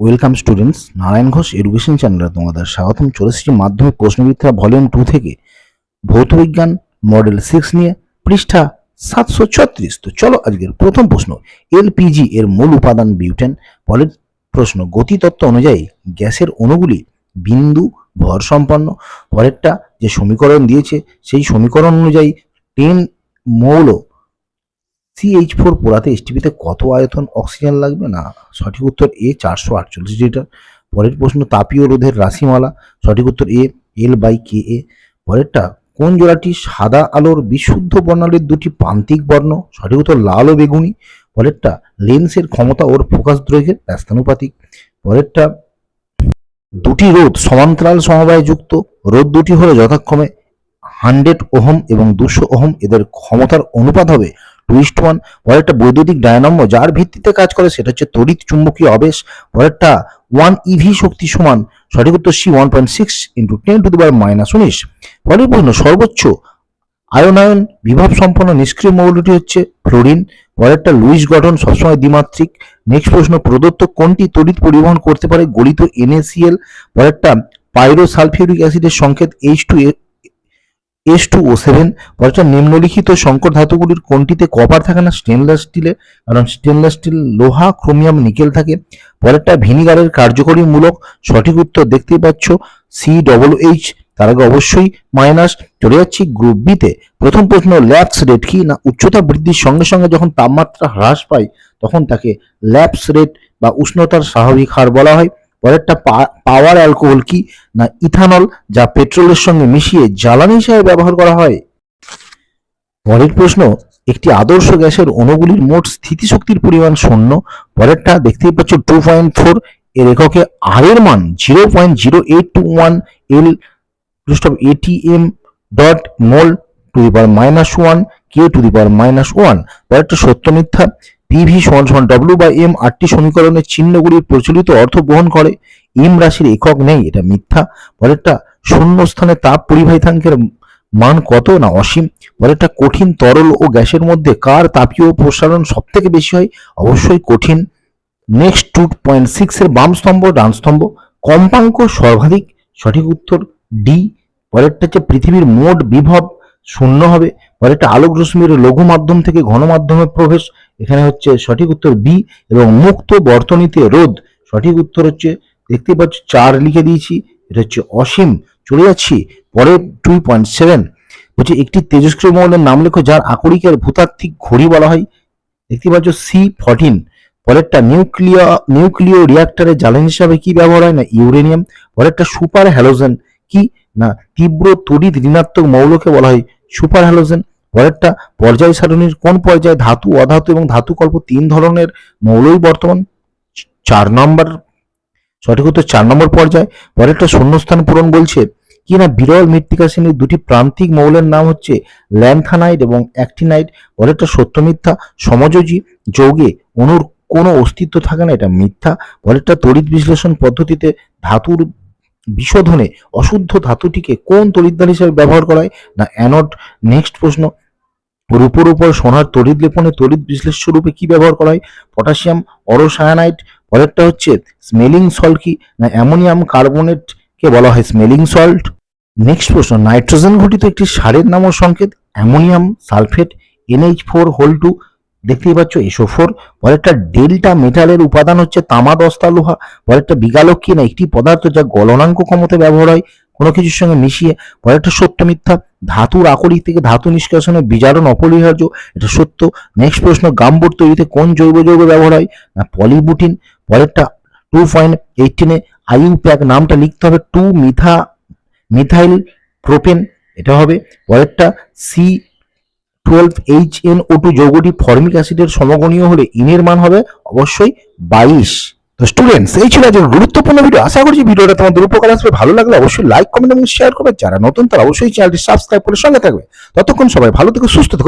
Welcome students Narayan Ghosh education চ্যানেলে তোমাদের স্বাগতম। চলে এসেছি মাধ্যমিক প্রশ্নবিদ্যা ভলিউম টু থেকে। ভৌতবিজ্ঞান মডেল সিক্স নিয়ে, পৃষ্ঠা সাতশো ছত্রিশ। তো চলো আজকের প্রথম প্রশ্ন। এলপিজি এর মূল উপাদান বিউটেন। পরের প্রশ্ন, গতিতত্ত্ব অনুযায়ী গ্যাসের অণুগুলি বিন্দু ভর সম্পন্ন। পরেরটা যে সমীকরণ দিয়েছে, সেই সমীকরণ অনুযায়ী টেন মৌল সিএইচ ফোর পোড়াতে এসটিপিতে কত আয়তন অক্সিজেন লাগবে? না, সঠিক উত্তর এ চারশো আটচল্লিশ লিটার। পরের প্রশ্ন, তাপীয় রোধের রাশিমালা। সঠিক উত্তর এ এল বাই কে এ পরেরটা, কোন জোড়াটি সাদা আলোর বিশুদ্ধ বর্ণালীর দুটি প্রান্তিক বর্ণ? সঠিক উত্তর, লাল ও বেগুনি। পরেরটা, লেন্সের ক্ষমতা ওর ফোকাস দৈর্ঘ্যের, ব্যস্তানুপাতিক। পরেরটা, দুটি রোধ সমান্তরাল সমবায় যুক্ত। রোধ দুটি হলো যথাক্রমে হান্ড্রেড ওহম এবং দুশো ওহম। এদের ক্ষমতার অনুপাত হবে টুইস্ট ওয়ান পরেরটা বৈদ্যুতিক ডায়নামো যার ভিত্তিতে কাজ করে সেটা হচ্ছে তড়িৎ চুম্বকীয় আবেশ পরেরটা ওয়ান ইভি শক্তি সমান, সঠিক উত্তর C one point six into ten to the power minus উনিশ। পরের প্রশ্ন, সর্বোচ্চ আয়নায়ন বিভব সম্পন্ন নিষ্ক্রিয় মৌলটি হচ্ছে ফ্লোরিন পরেরটা লুইস গঠন সবসময় দ্বিমাত্রিক। নেক্সট প্রশ্ন, প্রদত্ত কোনটি তড়িৎ পরিবহন করতে পারে গলিত এনএসিএল পরেরটা পাইরো সালফিউরিক অ্যাসিডের সংকেত H two S two O seven পরেরটা নিম্নলিখিত সংকর ধাতুগুলির কোনটিতে কপার থাকে না স্টেনলেস স্টিলে কারণ স্টেনলেস স্টিল লোহা ক্রোমিয়াম নিকেল থাকে। পরেরটা ভিনিগারের কার্যকরী মূলক। সঠিক উত্তর দেখতেই পাচ্ছ সি ডবল এইচ তার আগে অবশ্যই মাইনাস চলে যাচ্ছি গ্রুপ বিতে প্রথম প্রশ্ন ল্যাপস রেট কি? না, উচ্চতা বৃদ্ধির সঙ্গে সঙ্গে যখন তাপমাত্রা হ্রাস পায়, তখন তাকে ল্যাপস রেট বা উষ্ণতার স্বাভাবিক হার বলা হয়। পরেরটা পাওয়ার অ্যালকোহল কি? না ইথানল যা পেট্রোলের সঙ্গে মিশিয়ে জ্বালানি হিসাবে ব্যবহার করা হয়? পরের প্রশ্ন, একটি আদর্শ গ্যাসের অণুগুলির মোট স্থিতিশক্তির পরিমাণ শূন্য। পরেরটা, দেখতেই পাচ্ছ টু পয়েন্ট ফোর এর এককে আর এর মান zero point zero eight two one L ATM dot mole to the power minus one K to the power minus one পরেরটা সত্য মিথ্যা পিভি সমান সমান ডব্লিউ বাই এম আটটি সমীকরণের চিহ্নগুলির প্রচলিত অর্থ বহন করে। এম রাশির একক নেই, এটা মিথ্যা। পরেরটা শূন্য স্থানে তাপ পরিবাহিতাঙ্কের মান কত না অসীম? পরেরটা কঠিন তরল ও গ্যাসের মধ্যে কার তাপীয় প্রসারণ সব থেকে বেশি হয়? অবশ্যই কঠিন। নেক্সট টু পয়েন্ট সিক্স এর বাম স্তম্ভ, ডান স্তম্ভ। কম্পাঙ্ক সর্বাধিক। সঠিক উত্তর ডি পরেরটা হচ্ছে পৃথিবীর মোট বিভব শূন্য হবে। পরেরটা আলোক রশ্মির লঘু মাধ্যম থেকে ঘন মাধ্যমে প্রবেশ, এখানে হচ্ছে সঠিক উত্তর বি এবং মুক্ত বর্তনীতে রোধ। সঠিক উত্তর হচ্ছে, দেখতে পাচ্ছ চার লিখে দিয়েছি, এটা হচ্ছে অসীম। চলে যাচ্ছি পরের টু পয়েন্ট সেভেন বলছে, একটি তেজস্ক্রিয় মৌলের নাম লেখো, যার আকরিকের ভূতাত্ত্বিক ঘড়ি বলা হয়। দেখতে পাচ্ছ সি ফর্টিন পরেরটা নিউক্লিয় নিউক্লিয় রিয়াক্টরে জ্বালানি হিসাবে কি ব্যবহার হয় না, ইউরেনিয়াম। পরেরটা সুপার হ্যালোজেন, কি? না, তীব্র তড়িৎ ঋণাত্মক মৌলকে বলা হয় সুপার হ্যালোজেন, পরেরটা পর্যায় সারণীর কোন পর্যায়ে ধাতু, অধাতু এবং ধাতু কল্প তিন ধরনের মৌলই বর্তমান? চার নম্বর, সঠিক উত্তর চার নম্বর পর্যায়ে। পরেরটা শূন্যস্থান পূরণ বলছে কি না বিরল মৃত্তিকা শ্রেণির দুটি প্রান্তিক মৌলের নাম হচ্ছে ল্যান্থানাইড এবং অ্যাক্টিনাইড। পরেরটা সত্য মিথ্যা, সমযোজী, যৌগে অণুর কোনো অস্তিত্ব থাকে না, এটা মিথ্যা। পরেরটা তড়িৎ বিশ্লেষণ পদ্ধতিতে ধাতুর বিশোধনে অশুদ্ধ ধাতুটিকে কোন তড়িৎদ্বার হিসেবে ব্যবহার করা হয়? না, অ্যানড, নেক্সট প্রশ্ন। রূপোর উপর সোনার তড়িৎ লেপনে তড়িৎ বিশ্লেষ্য রূপে কি ব্যবহার করা হয়? পটাশিয়াম, অরোসায়ানাইট, পরেরটা হচ্ছে স্মেলিং সল্ট কি? না, অ্যামোনিয়াম কার্বনেটকে বলা হয় স্মেলিং সল্ট? নেক্সট প্রশ্ন। নাইট্রোজেন ঘটিত একটি সারের নাম ও সংকেত? Ammonium sulphate, NH four whole two দেখতেই পাচ্ছ, এসো ফোর। পরেরটা ডেল্টা মেটালের উপাদান হচ্ছে তামা দস্তা লোহা। পরেরটা বিগালক কি না, একটি পদার্থ যা গলনাঙ্ক ক্ষমতা ব্যবহার হয়, কোনো কিছুর সঙ্গে মিশিয়ে। পরেরটা সত্য মিথ্যা। ধাতুর আকরিক থেকে ধাতু নিষ্কাশনে বিজারণ অপরিহার্য, এটা সত্য। নেক্সট প্রশ্ন গাম্বুট তৈরিতে কোন জৈব যৌগ ব্যবহার হয়? না, পলিবুটিন। পরেরটা টু পয়েন্ট এইটিনে আইউ প্যাক নামটা লিখতে হবে, টু মিথা, মিথাইল প্রোপেন, এটা হবে। পরেরটা C twelve H N O two যৌগটি formic অ্যাসিডের সমগণীয় হলে ইনের মান হবে অবশ্যই বাইশ। তো স্টুডেন্টস এই ছিল আজকের গুরুত্বপূর্ণ ভিডিও আশা করছি ভিডিওটা তোমাদের উপকার আসবে। ভালো লাগলে অবশ্যই লাইক কমেন্ট এবং শেয়ার করবে। যারা নতুন, তারা অবশ্যই চ্যানেলটি সাবস্ক্রাইব করে সঙ্গে থাকবে। ততক্ষণ সবাই ভালো থেকে, সুস্থ থেকো।